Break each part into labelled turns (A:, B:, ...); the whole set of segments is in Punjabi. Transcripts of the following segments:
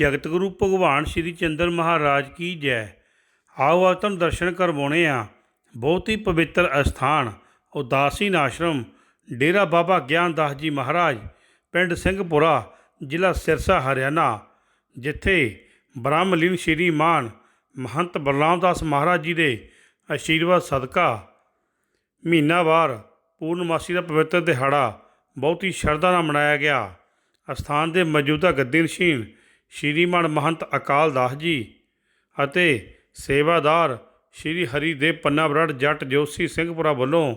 A: ਬੋਲੀਏ ਜਗਤ ਗੁਰੂ ਭਗਵਾਨ ਸ਼੍ਰੀ ਚੰਦਰ ਮਹਾਰਾਜ ਕੀ ਜੈ। ਆਓ ਆਤਮ ਦਰਸ਼ਨ ਕਰਵਾਉਣੇ ਆ। ਬਹੁਤ ਹੀ ਪਵਿੱਤਰ ਅਸਥਾਨ ਉਦਾਸੀਨ ਆਸ਼ਰਮ ਡੇਰਾ ਬਾਬਾ ਗਿਆਨਦਾਸ ਜੀ ਮਹਾਰਾਜ, ਪਿੰਡ ਸਿੰਘਪੁਰਾ, ਜ਼ਿਲ੍ਹਾ ਸਿਰਸਾ, ਹਰਿਆਣਾ, ਜਿੱਥੇ ਬ੍ਰਹਮਲੀਨ ਸ਼੍ਰੀ ਮਾਨ ਮਹੰਤ ਬਲਰਾਮ ਦਾਸ ਮਹਾਰਾਜ ਜੀ ਦੇ ਆਸ਼ੀਰਵਾਦ ਸਦਕਾ ਮਹੀਨਾਵਾਰ ਪੂਰਨਮਾਸੀ ਦਾ ਪਵਿੱਤਰ ਦਿਹਾੜਾ ਬਹੁਤ ਹੀ ਸ਼ਰਧਾ ਨਾਲ ਮਨਾਇਆ ਗਿਆ। ਅਸਥਾਨ ਦੇ ਮੌਜੂਦਾ ਗੱਦੀਨਸ਼ੀਨ ਸ਼੍ਰੀਮਾਨ ਮਹੰਤ ਅਕਾਲ ਦਾਸ ਜੀ ਅਤੇ ਸੇਵਾਦਾਰ ਸ਼੍ਰੀ ਹਰੀਦੇਵ ਪੰਨਾ ਬਰੜ ਜੱਟ ਜੋਸ਼ੀ ਸਿੰਘਪੁਰਾ ਵੱਲੋਂ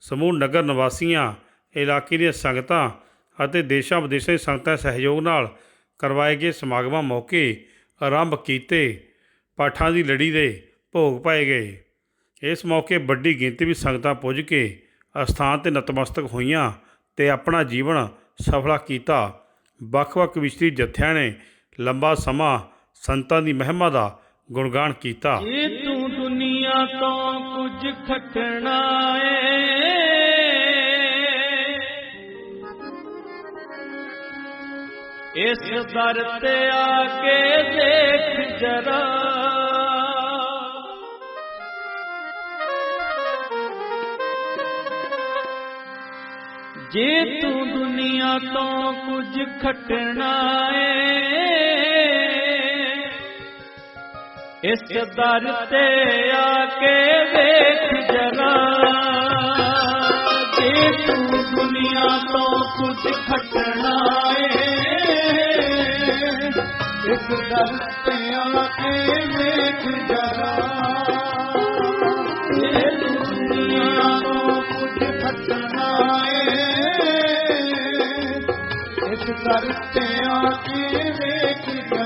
A: ਸਮੂਹ ਨਗਰ ਨਿਵਾਸੀਆਂ, ਇਲਾਕੇ ਦੀਆਂ ਸੰਗਤਾਂ ਅਤੇ ਦੇਸ਼ਾਂ ਵਿਦੇਸ਼ਾਂ ਦੀ ਸੰਗਤਾਂ ਸਹਿਯੋਗ ਨਾਲ ਕਰਵਾਏ ਗਏ ਸਮਾਗਮਾਂ ਮੌਕੇ ਆਰੰਭ ਕੀਤੇ ਪਾਠਾਂ ਦੀ ਲੜੀ ਦੇ ਭੋਗ ਪਾਏ ਗਏ। ਇਸ ਮੌਕੇ ਵੱਡੀ ਗਿਣਤੀ ਵਿੱਚ ਸੰਗਤਾਂ ਪੁੱਜ ਕੇ ਅਸਥਾਨ ਤੇ ਨਤਮਸਤਕ ਹੋਈਆਂ ਤੇ ਆਪਣਾ ਜੀਵਨ ਸਫਲਾ ਕੀਤਾ। ਵੱਖ-ਵੱਖ ਵਿਸ਼ਰੀ ਜਥਿਆਂ ਨੇ ਲੰਬਾ ਸਮਾਂ ਸੰਤਾਂ ਦੀ ਮਹਿਮਾ ਦਾ ਗੁਣਗਾਨ ਕੀਤਾ।
B: ਜੇ ਤੂੰ ਦੁਨੀਆ ਤੋਂ ਕੁਝ ਖਟਣਾ ਏ, ਇਸ ਦਰ ਤੇ ਆ ਕੇ ਦੇਖ ਜਰਾ। ਜੇ ਤੂੰ ਦੁਨੀਆ ਤੋਂ ਕੁਝ ਖਟਣਾ ਏ ਇਸ ਦਰ ਤੇ ਆ ਕੇ ਵੇਖ ਜਰਾ, ਜੇ ਤੂੰ ਦੁਨੀਆ ਤੋਂ ਕੁਝ ਖਟਣਾ ਏ, ਇਸ ਦਰ ਤੇ ਆ ਕੇ ਵੇਖ ਜਰਾ, ਜੇ ਤੂੰ ਦੁਨੀਆ ਤੋਂ ਕੁਝ ਖਟਣਾ ਏ, ਇਸ ਦਰ ਤੇ ਆ ਕੇ ਵੇਖ ਜਰਾ।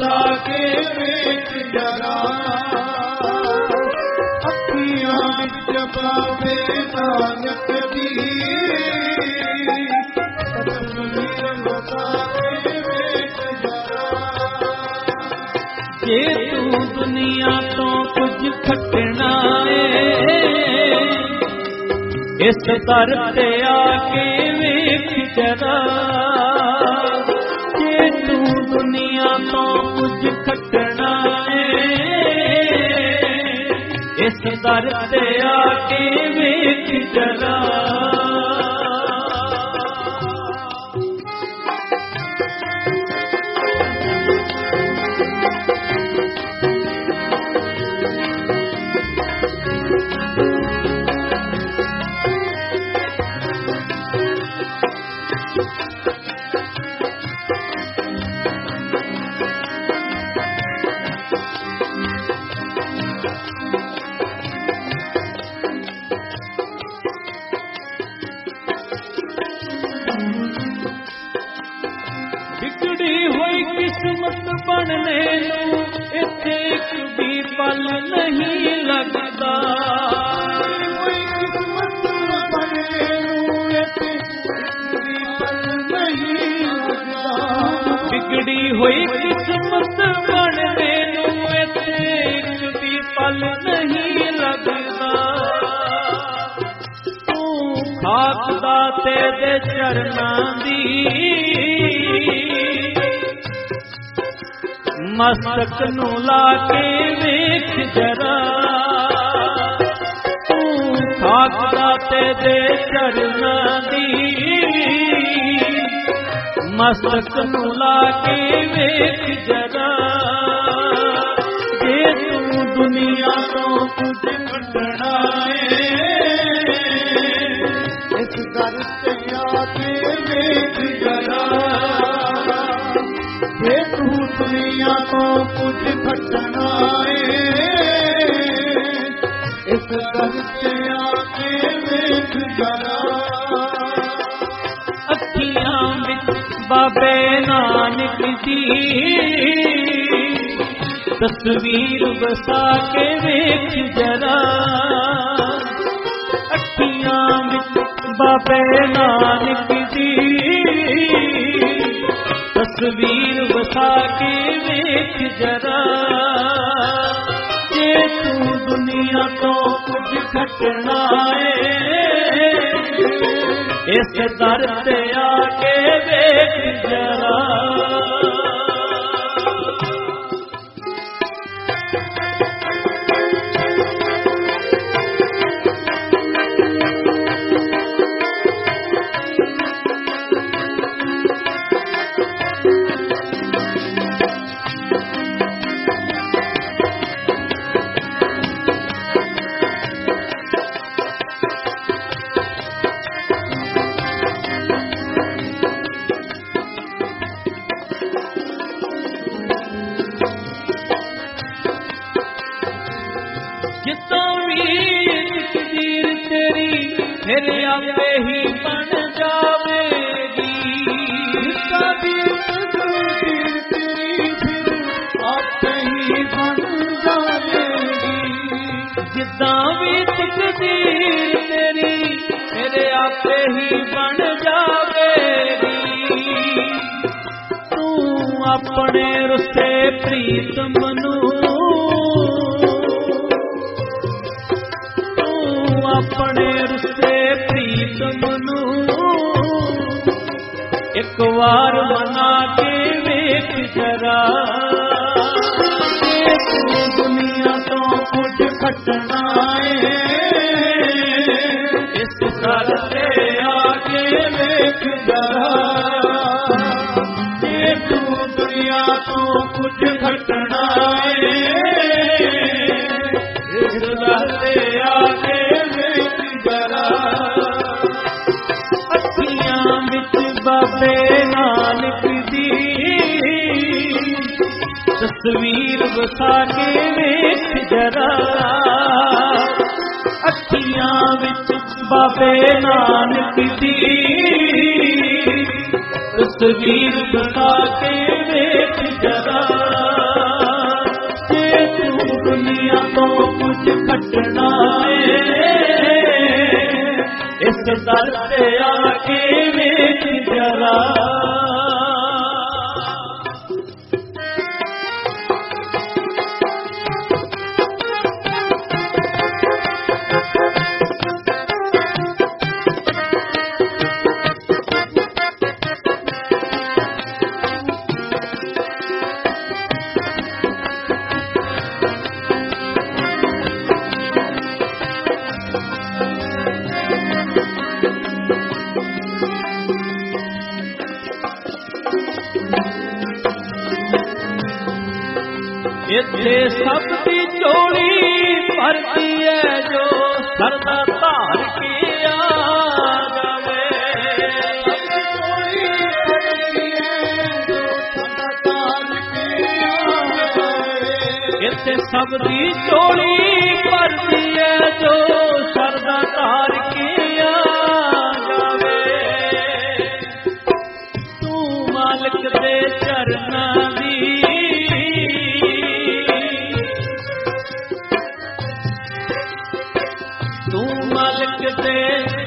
B: ਤਸਵੀਰ ਵਸਾ ਜਰਾ ਅੱਖੀਆਂ ਵਿੱਚ ਬਾਬੇ ਨਾਨਕ ਦੀ। ਤਸਵੀਰ ਕੇ ਵੇਖ ਜਰਾ ਜੇ ਤੂੰ ਦੁਨੀਆ ਤੋਂ ਕੁਝ ਖਟਣਾ ਏ ਇਸ ਦਰ ਤੇ ਆ ਕੇ ਵੇਖ ਜਰਾ ਤੇ ਆ ਕੇ ਵੇਖ ਖਾਕ ਦਾ ਚਰਨਾਂ ਦੀ ਮਸਤਕ ਨੂੰ ਲਾ ਕੇ ਵੇਖ ਜਰਾ। ਤੂੰ ਖਾਕ ਦਾ ਦੇ ਚਰਨਾਂ ਦੀ ਮਸਤਕ ਨੂੰ ਲਾ ਕੇ ਵੇਖ ਜਰਾ। ਜੇ ਤੂੰ ਦੁਨੀਆ ਤੋਂ ਕੁਝ ਕੱਢਣਾ ਏ ਦੁਨੀਆ ਤੋਂ ਕੁਝ ਖਟਣਾ ਏ ਇਸ ਦਰ ਤੇ ਵੇਖ ਜਰਾ ਅੱਖੀਆਂ ਵਿੱਚ ਬਾਬੇ ਨਾਨਕ ਦੀ ਤਸਵੀਰ ਵਸਾ ਕੇ ਵੇਖ ਜਰਾ ਅੱਖੀਆਂ ਵਿੱਚ ਬਾਬੇ ਨਾਨਕ ਦੀ ਤਸਵੀਰ ਵਸਾ ਕੇ ਵੇਖ ਜਰਾ ਜੇ ਤੂੰ ਦੁਨੀਆ ਤੋਂ ਕੁਝ ਘਟਣਾ ਏ ਇਸ ਦਰ ਤੇ ਆ ਕੇ ਜਿੱਤੋਂ ਵੀ ਤਕਦੀਰ ਤੇਰੀ ਫਿਰ ਆਪੇ ਹੀ ਬਣ ਜਾਵੇਗੀ ਜਿੱਤੋਂ ਵੀ ਤਕਦੀਰ ਤੇਰੀ ਫਿਰ ਆਪੇ ਹੀ ਬਣ ਜਾਵੇਗੀ ਜਿੱਦਾਂ ਵੀ ਤਕਦੀਰ ਤੇਰੀ ਫਿਰ ਆਪੇ ਹੀ ਬਣ ਜਾਵੇਗੀ ਤੂੰ ਆਪਣੇ ਰੁੱਸੇ ਪ੍ਰੀਤਮ ਨੂੰ ਇੱਕ ਵਾਰ ਬਣਾ ਕੇ ਵੇਖ ਜਰਾ। ਤੂੰ ਦੁਨੀਆ ਤੋਂ ਕੁਝ ਖਟਣਾ ਏ। ਇਸ ਦਰ ਤੇ ਆ ਕੇ ਵੇਖ ਜਰਾ। ਜੇ ਤੂੰ ਦੁਨੀਆ ਤੋਂ ਕੁਝ ਖਟਣਾ ਤਸਵੀਰ ਵਸਾ ਕੇ ਵੇਖ ਜਰਾ। ਅੱਖੀਆਂ ਵਿੱਚ ਬਾਬੇ ਨਾਨਕ ਦੀ। ਤਸਵੀਰ ਵਸਾ ਕੇ ਵੇਖ ਜਰਾ। ਜੇ ਤੂੰ ਦੁਨੀਆ ਤੋਂ ਕੁਝ ਖਟਣਾ ਏ, ਇਸ ਦਰ ਤੇ ਆ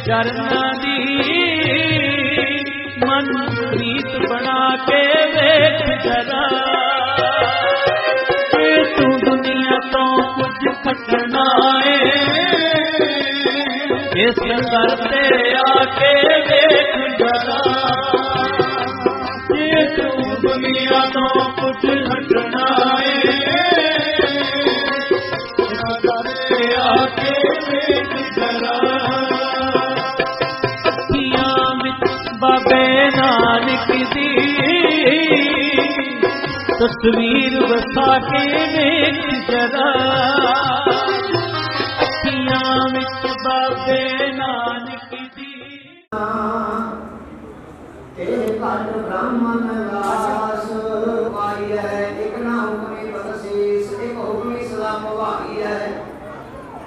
B: ਚਰਨਾਂ ਦੀ ਮਨ ਪ੍ਰੀਤ ਬਣਾ ਕੇ ਵੇਖ ਜਰਾ ਕਿ ਤੂੰ ਦੁਨੀਆ ਤੋਂ ਕੁਝ ਖਟਣਾ ਏ ਇਸ ਦਰ ਤੇ ਆ ਕੇ ਵੇਖ ਜਰਾ ਜੇ ਤੂੰ ਦੁਨੀਆ ਤੋਂ ਤਸਵੀਰ ਵਸਾ ਕੇ ਵੇਖ ਜਰਾ। ਅੱਖੀਆਂ ਵਿੱਚ ਬਾਬੇ ਨਾਨਕ ਦੀ।
C: ਇਹ ਘਟ ਬ੍ਰਾਹਮਣ ਦਾਸ ਪਾਈਐ ਇਕ ਨਾ ਹੁਕਮੇ ਬਦਸੀਸ ਇਕ ਹੁਕਮੇ ਸਲਾਮ ਵਾਈਐ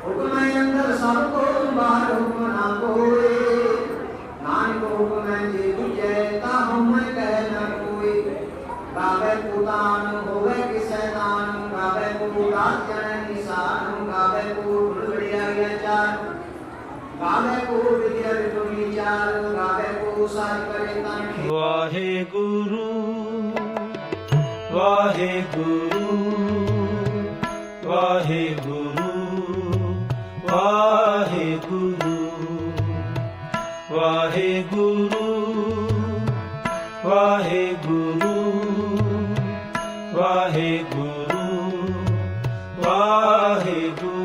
C: ਹੁਕਮੈ ਅੰਦਰ ਸਭ ਕੋ ਬਾਹਰ ਹੁਕਮ ਨਾ ਕੋਏ ਸੰਸਾਰ ਕਰੇ ਤਾਂ ਠੀਕ
D: ਵਾਹਿਗੁਰੂ ਵਾਹਿਗੁਰੂ ਵਾਹਿਗੁਰੂ ਵਾਹਿਗੁਰੂ ਵਾਹਿਗੁਰੂ ਵਾਹਿਗੁਰੂ ਵਾਹਿਗੁਰੂ ਵਾਹਿਗੁਰੂ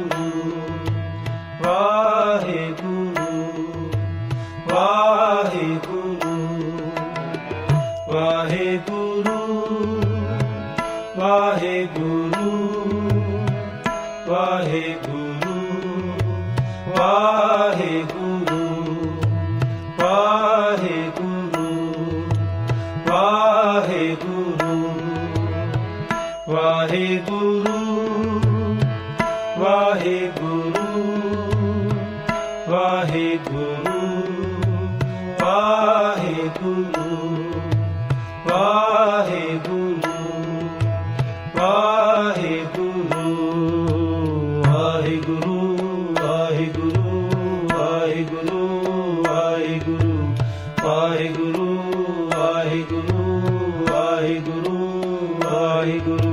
D: ਵਾਹਿਗੁਰੂ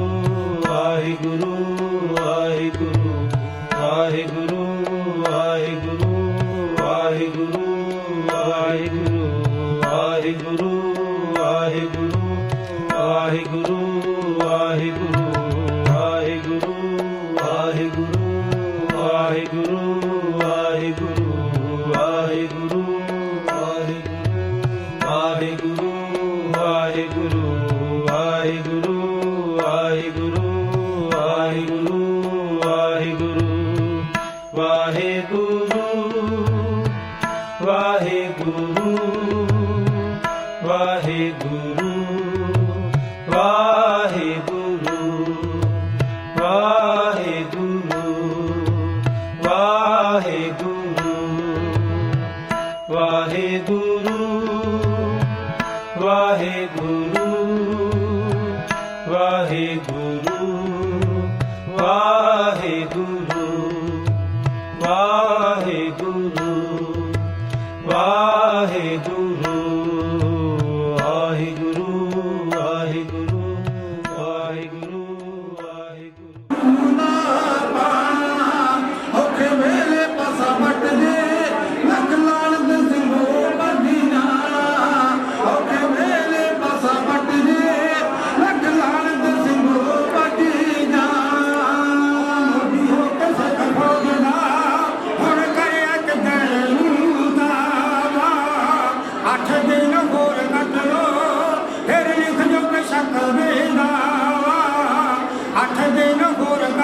E: Hadi ne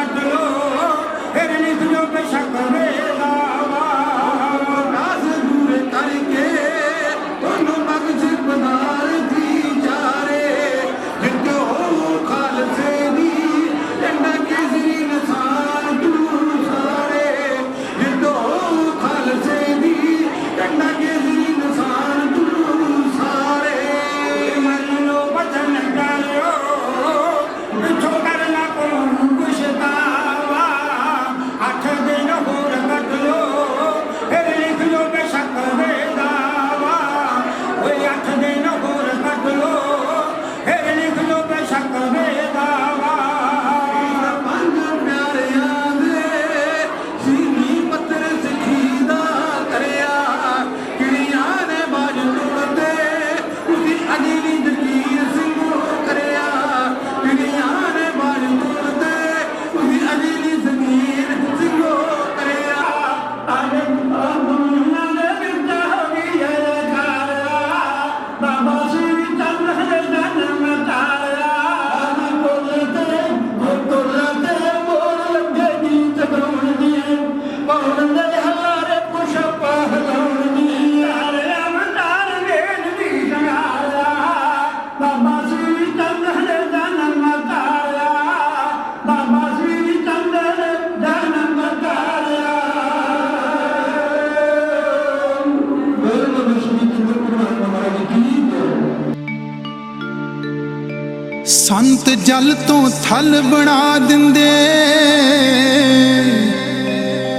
E: ਥਲ ਬਣਾ ਦਿੰਦੇ।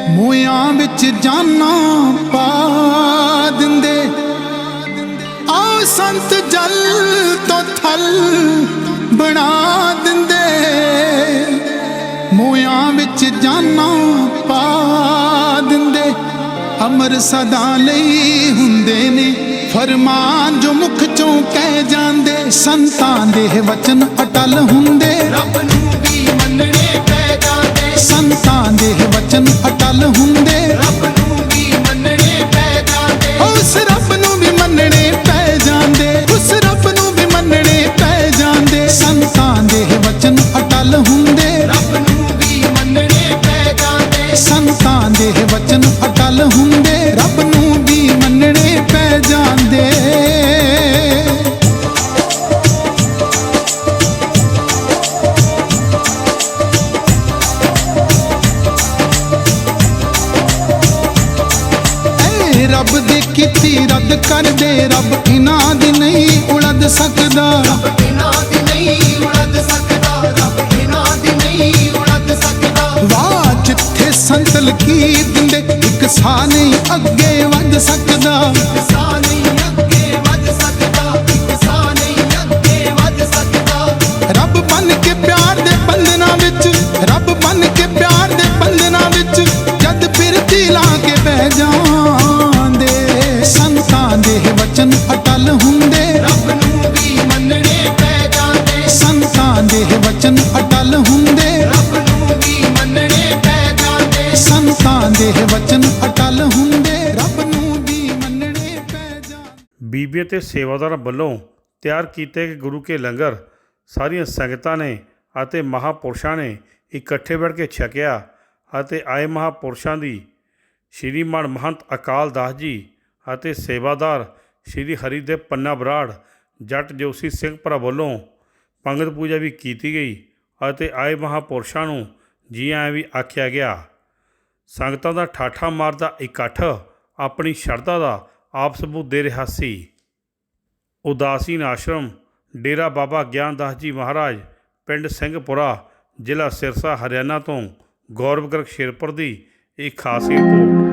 E: ਮੋਇਆਂ ਵਿੱਚ ਜਾਨਾਂ ਪਾ ਦਿੰਦੇ। ਆਓ ਸੰਤ ਜਲ ਤੋਂ ਥਲ ਬਣਾ ਦਿੰਦੇ। ਮੋਇਆਂ ਵਿੱਚ ਜਾਨਾਂ ਪਾ ਦਿੰਦੇ। ਅਮਰ ਸਦਾ ਲਈ ਹੁੰਦੇ ਨੇ। ਫਰਮਾਨ ਜੋ ਮੁਖ ਚੋਂ ਕਹਿ ਜਾਂਦੇ ਸੰਤਾਂ ਦੇ ਵਚਨ ਅਟਲ ਹੁੰਦੇ।
F: ਰੱਬ ਨੂੰ ਵੀ ਮੰਨਣੇ ਪੈ ਜਾਂਦੇ।
E: ਸੰਤਾਂ ਦੇ ਵਚਨ ਅਟਲ ਹੁੰਦੇ।
F: ਰੱਬ ਨੂੰ ਵੀ ਮੰਨਣੇ ਪੈ ਜਾਂਦੇ।
E: ਉਸ ਰੱਬ ਨੂੰ ਵੀ ਮੰਨਣੇ ਪੈ ਜਾਂਦੇ। ਉਸ ਰੱਬ ਨੂੰ ਵੀ ਮੰਨਣੇ ਪੈ ਜਾਂਦੇ। ਸੰਤਾਂ ਦੇ ਵਚਨ ਅਟਲ ਹੁੰਦੇ। ਕੀਤੀ ਰੱਦ ਕਰਦੇ ਰੱਬ ਇਨਾਂ ਦੀ ਨਹੀਂ ਉਲਦ ਸਕਦਾ।
F: ਬਿਨਾਂ ਦੀ ਨਹੀਂ ਉੜਦ ਸਕਦਾ ਰੱਬ ਬਿਨਾਂ ਦੀ ਨਹੀਂ ਉੜਦ ਸਕਦਾ।
E: ਵਾਹ ਜਿੱਥੇ ਸੰਤ ਲਕੀਰ ਦਿੰਦੇ ਇੱਕ ਸਾਹ ਨਹੀਂ ਅੱਗੇ ਵੱਧ ਸਕਦਾ।
F: ਸਾਹ ਨਹੀਂ ਅੱਗੇ ਵੱਧ ਸਕਦਾ ਸਾਹ ਨਹੀਂ ਅੱਗੇ ਵੱਧ ਸਕਦਾ।
E: ਰੱਬ ਬਨ ਕੇ ਪਿਆਰ ਦੇ ਬੰਧਨਾਂ ਵਿੱਚ ਰੱਬ ਬਨ ਕੇ ਪਿਆਰ ਦੇ ਬੰਧਨਾਂ ਵਿੱਚ ਜਦ ਫਿਰਤੀ ਲਾ ਕੇ ਬਹਿ ਜਾਂਦੇ ਸੰਤਾਂ ਦੇ ਵਚਨ ਅਟਲ ਹੁੰਦੇ,
F: ਰੱਬ ਨੂੰ ਵੀ ਮੰਨਣੇ ਪੈ ਜਾਂਦੇ
C: ਬੀਬੀਆਂ ਤੇ ਸੇਵਾਦਾਰਾਂ ਵੱਲੋਂ ਤਿਆਰ ਕੀਤੇ ਗਏ ਗੁਰੂ ਕੇ ਲੰਗਰ, ਸਾਰੀਆਂ ਸੰਗਤਾਂ ਨੇ ਅਤੇ ਮਹਾਪੁਰਸ਼ਾਂ ਨੇ ਇਕੱਠੇ ਬੈਠ ਕੇ ਛਕਿਆ ਅਤੇ ਆਏ ਮਹਾਪੁਰਸ਼ਾਂ ਦੀ ਸ਼੍ਰੀਮਾਨ ਮਹੰਤ ਅਕਾਲ ਦਾਸ ਜੀ ਅਤੇ ਸੇਵਾਦਾਰ ਸ਼੍ਰੀ ਹਰੀਦੇਵ ਪੰਨਾ ਬਰਾੜ, ਜੱਟ ਜੋਸ਼ੀ ਸਿੰਘ ਭਰਾ ਵੱਲੋਂ ਪੰਗਤ ਪੂਜਾ ਵੀ ਕੀਤੀ ਗਈ ਅਤੇ ਆਏ ਮਹਾਪੁਰਸ਼ਾਂ ਨੂੰ ਜੀ ਆਇਆਂ ਵੀ ਆਖਿਆ ਗਿਆ। ਸੰਗਤਾਂ ਦਾ ਠਾਠਾ ਮਾਰਦਾ ਇਕੱਠ ਆਪਣੀ ਸ਼ਰਧਾ ਦਾ ਆਪ ਸਬੂਤ ਦੇ ਰਿਹਾ ਸੀ। ਉਦਾਸੀਨ ਆਸ਼ਰਮ, ਡੇਰਾ ਬਾਬਾ ਗਿਆਨਦਾਸ ਜੀ ਮਹਾਰਾਜ, ਪਿੰਡ ਸਿੰਘਪੁਰਾ, ਜ਼ਿਲ੍ਹਾ ਸਿਰਸਾ, ਹਰਿਆਣਾ ਤੋਂ ਗੌਰਵ ਗਰਗ ਸ਼ੇਰਪੁਰ ਦੀ ਇੱਕ ਖਾਸ ਰਿਪੋਰਟ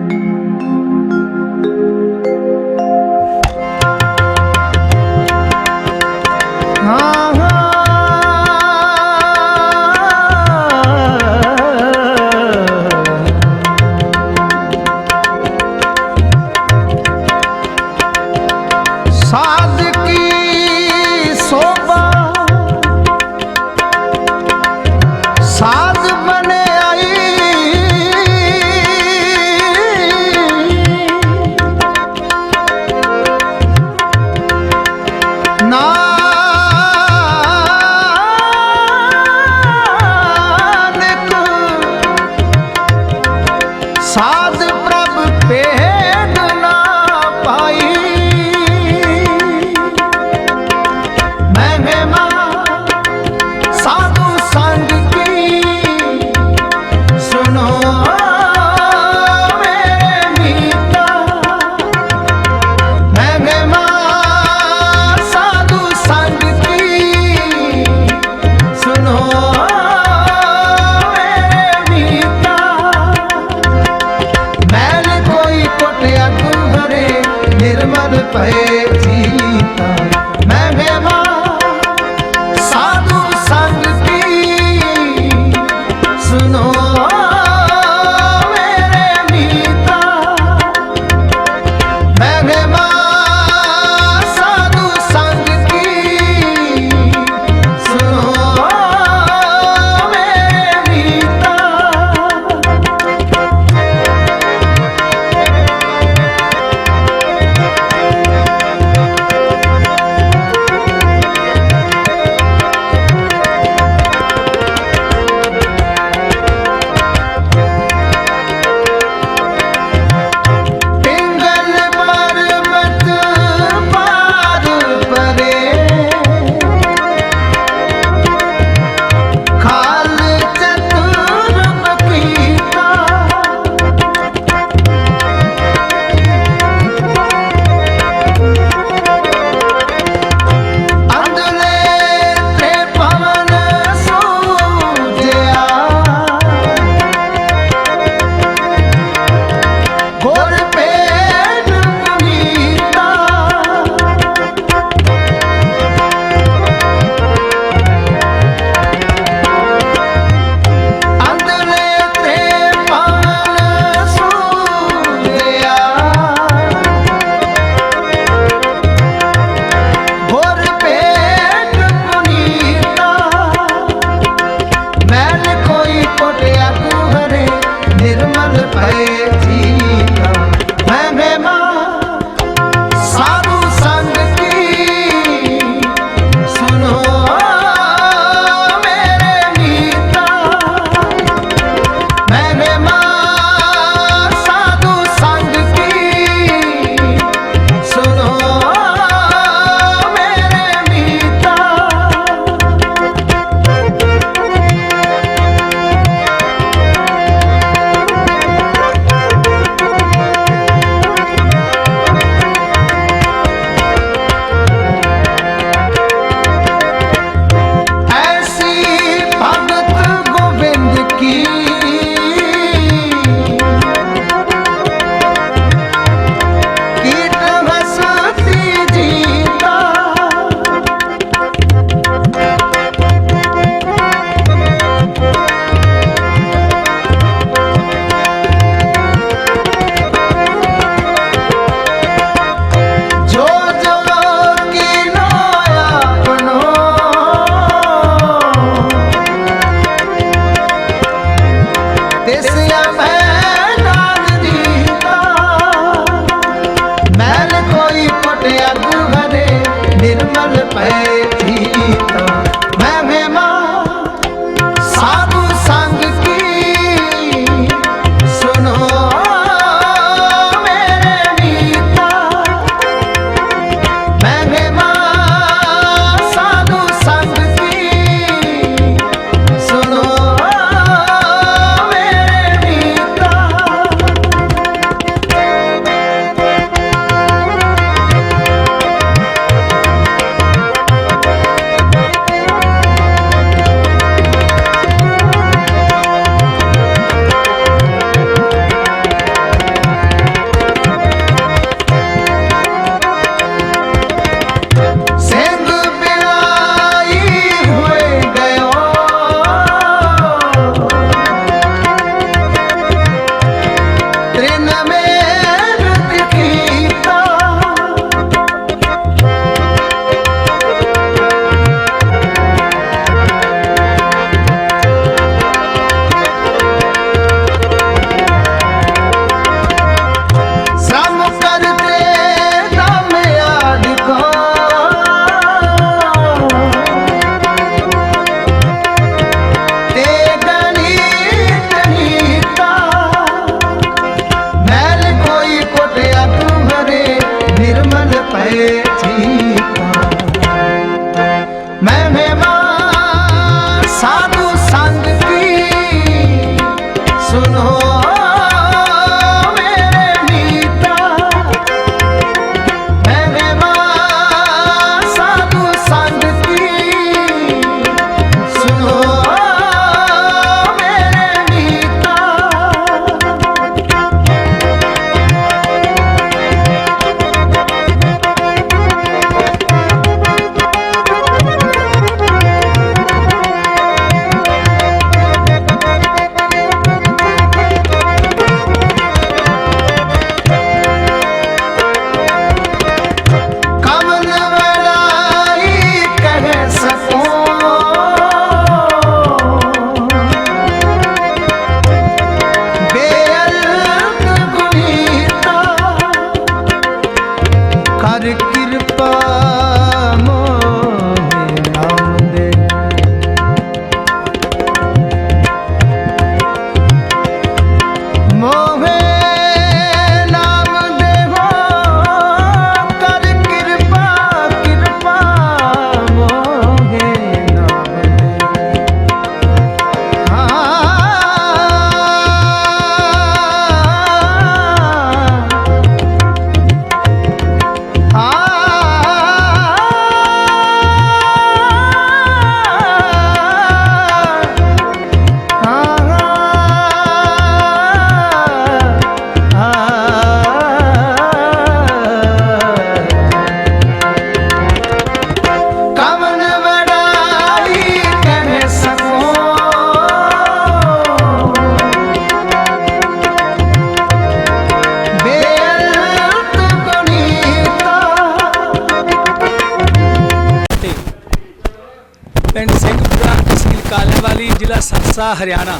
G: ਜ਼ਿਲ੍ਹਾ ਹਰਿਆਣਾ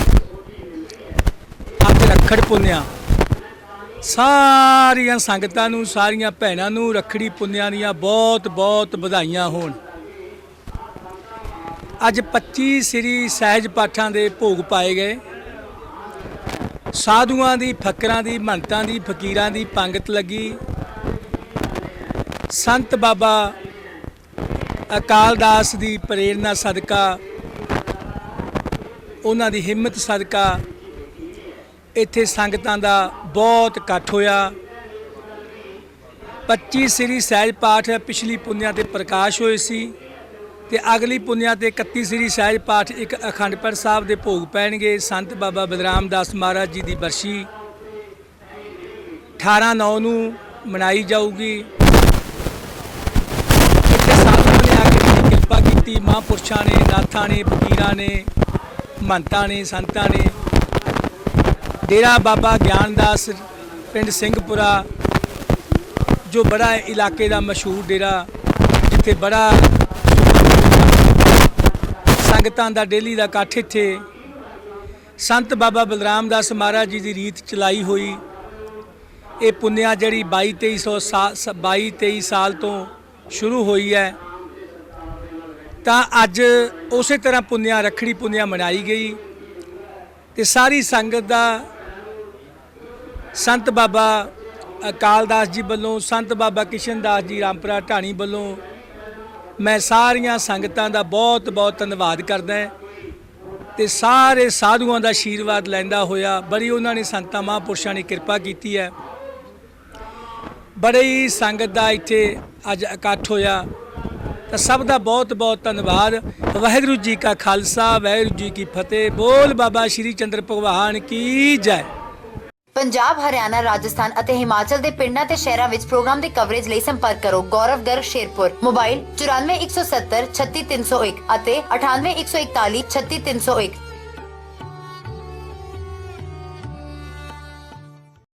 G: ਅੱਜ ਰੱਖੜ ਪੁੰਨਿਆ। ਸਾਰੀਆਂ ਸੰਗਤਾਂ ਨੂੰ, ਸਾਰੀਆਂ ਭੈਣਾਂ ਨੂੰ ਰੱਖੜੀ ਪੁੰਨਿਆ ਦੀਆਂ ਬਹੁਤ ਬਹੁਤ ਵਧਾਈਆਂ ਹੋਣ। ਅੱਜ 25 ਸ੍ਰੀ ਸਹਿਜ ਪਾਠਾਂ ਦੇ ਭੋਗ ਪਾਏ ਗਏ। ਸਾਧੂਆਂ ਦੀ, ਫਕਰਾਂ ਦੀ ਮੰਤਾਂ ਦੀ, ਫਕੀਰਾਂ ਦੀ ਪੰਗਤ ਲੱਗੀ। ਸੰਤ ਬਾਬਾ ਅਕਾਲ ਦਾਸ ਦੀ ਪ੍ਰੇਰਣਾ ਸਦਕਾ ਉਹਨਾਂ ਦੀ ਹਿੰਮਤ ਸਦਕਾ ਇੱਥੇ ਸੰਗਤਾਂ ਦਾ ਬਹੁਤ ਇਕੱਠ ਹੋਇਆ। 25 ਸ੍ਰੀ ਸਹਿਜ ਪਾਠ ਪਿਛਲੀ ਪੁੰਨਿਆ ਤੇ ਪ੍ਰਕਾਸ਼ ਹੋਏ ਸੀ ਤੇ ਅਗਲੀ ਪੁੰਨਿਆ ਤੇ 31 ਸ੍ਰੀ ਸਹਿਜ ਪਾਠ ਇੱਕ ਅਖੰਡ ਪਾਠ ਸਾਹਿਬ ਦੇ ਭੋਗ ਪੈਣਗੇ। ਸੰਤ ਬਾਬਾ ਬਦਰਾਮ ਦਾਸ ਮਹਾਰਾਜ ਜੀ ਦੀ ਬਰਸ਼ੀ 18 9 ਨੂੰ ਮਨਾਈ ਜਾਊਗੀ। ਇੱਥੇ ਸਾਧੂਆਂ ਨੇ ਆ ਕੇ ਕਿਰਪਾ ਕੀਤੀ, ਮਹਾਂਪੁਰਸ਼ਾਂ ਨੇ, ਨਾਥਾਂ ਨੇ ਫਕੀਰਾਂ ਨੇ ਮਹੰਤਾਂ ਨੇ, ਸੰਤਾਂ ਨੇ। ਡੇਰਾ ਬਾਬਾ ਗਿਆਨਦਾਸ, ਪਿੰਡ ਸਿੰਘਪੁਰਾ, ਜੋ ਬੜਾ ਇਲਾਕੇ ਦਾ ਮਸ਼ਹੂਰ ਡੇਰਾ, ਜਿੱਥੇ ਬੜਾ ਸੰਗਤਾਂ ਦਾ, ਡੇਲੀ ਦਾ ਇਕੱਠ ਇੱਥੇ। ਸੰਤ ਬਾਬਾ ਬਲਰਾਮ ਦਾਸ ਮਹਾਰਾਜ ਜੀ ਦੀ ਰੀਤ ਚਲਾਈ ਹੋਈ। ਇਹ ਪੁੰਨਿਆ ਜਿਹੜੀ 22 2300 22 23 ਸਾਲ ਤੋਂ ਸ਼ੁਰੂ ਹੋਈ ਹੈ। ਤਾਂ ਅੱਜ ਉਸੇ ਤਰ੍ਹਾਂ ਪੁੰਨਿਆ ਰੱਖੜੀ ਪੁੰਨਿਆ ਮਨਾਈ ਗਈ ਤੇ ਸਾਰੀ ਸੰਗਤ ਦਾ ਸੰਤ ਬਾਬਾ ਅਕਾਲ ਦਾਸ ਜੀ ਵੱਲੋਂ, ਸੰਤ ਬਾਬਾ ਕਿਸ਼ਨ ਦਾਸ ਜੀ, ਰਾਮਪੁਰਾ ਢਾਣੀ ਵੱਲੋਂ ਮੈਂ ਸਾਰੀਆਂ ਸੰਗਤਾਂ ਦਾ ਬਹੁਤ ਬਹੁਤ ਧੰਨਵਾਦ ਕਰਦਾ ਹਾਂ ਤੇ ਸਾਰੇ ਸਾਧੂਆਂ ਦਾ ਆਸ਼ੀਰਵਾਦ ਲੈਂਦਾ ਹੋਇਆ, ਬੜੀ ਉਹਨਾਂ ਨੇ ਸੰਤਾਂ ਮਹਾਂਪੁਰਸ਼ਾਂ ਨੇ ਕਿਰਪਾ ਕੀਤੀ ਹੈ। ਬੜੇ ਹੀ ਸੰਗਤ ਦਾ ਇੱਥੇ ਅੱਜ ਇਕੱਠ ਹੋਇਆ। ਤਾਂ ਸਭ ਦਾ ਬਹੁਤ ਬਹੁਤ ਧੰਨਵਾਦ। ਵਾਹਿਗੁਰੂ ਜੀ ਕਾ ਖਾਲਸਾ, ਵਾਹਿਗੁਰੂ ਜੀ ਕੀ ਫਤਿਹ। ਬੋਲ ਬਾਬਾ ਸ਼੍ਰੀ ਚੰਦਰ ਭਗਵਾਨ ਕੀ ਜੈ।
H: ਪੰਜਾਬ, ਹਰਿਆਣਾ, ਰਾਜਸਥਾਨ ਅਤੇ ਹਿਮਾਚਲ ਦੇ ਪਿੰਡਾਂ ਤੇ ਸ਼ਹਿਰਾਂ ਵਿੱਚ ਪ੍ਰੋਗਰਾਮ ਦੀ ਕਵਰੇਜ ਲਈ ਸੰਪਰਕ ਕਰੋ। ਗੌਰਵ ਗਰਗ ਸ਼ੇਰਪੁਰ। ਮੋਬਾਈਲ 9417 36301 ਅਤੇ 98141 36301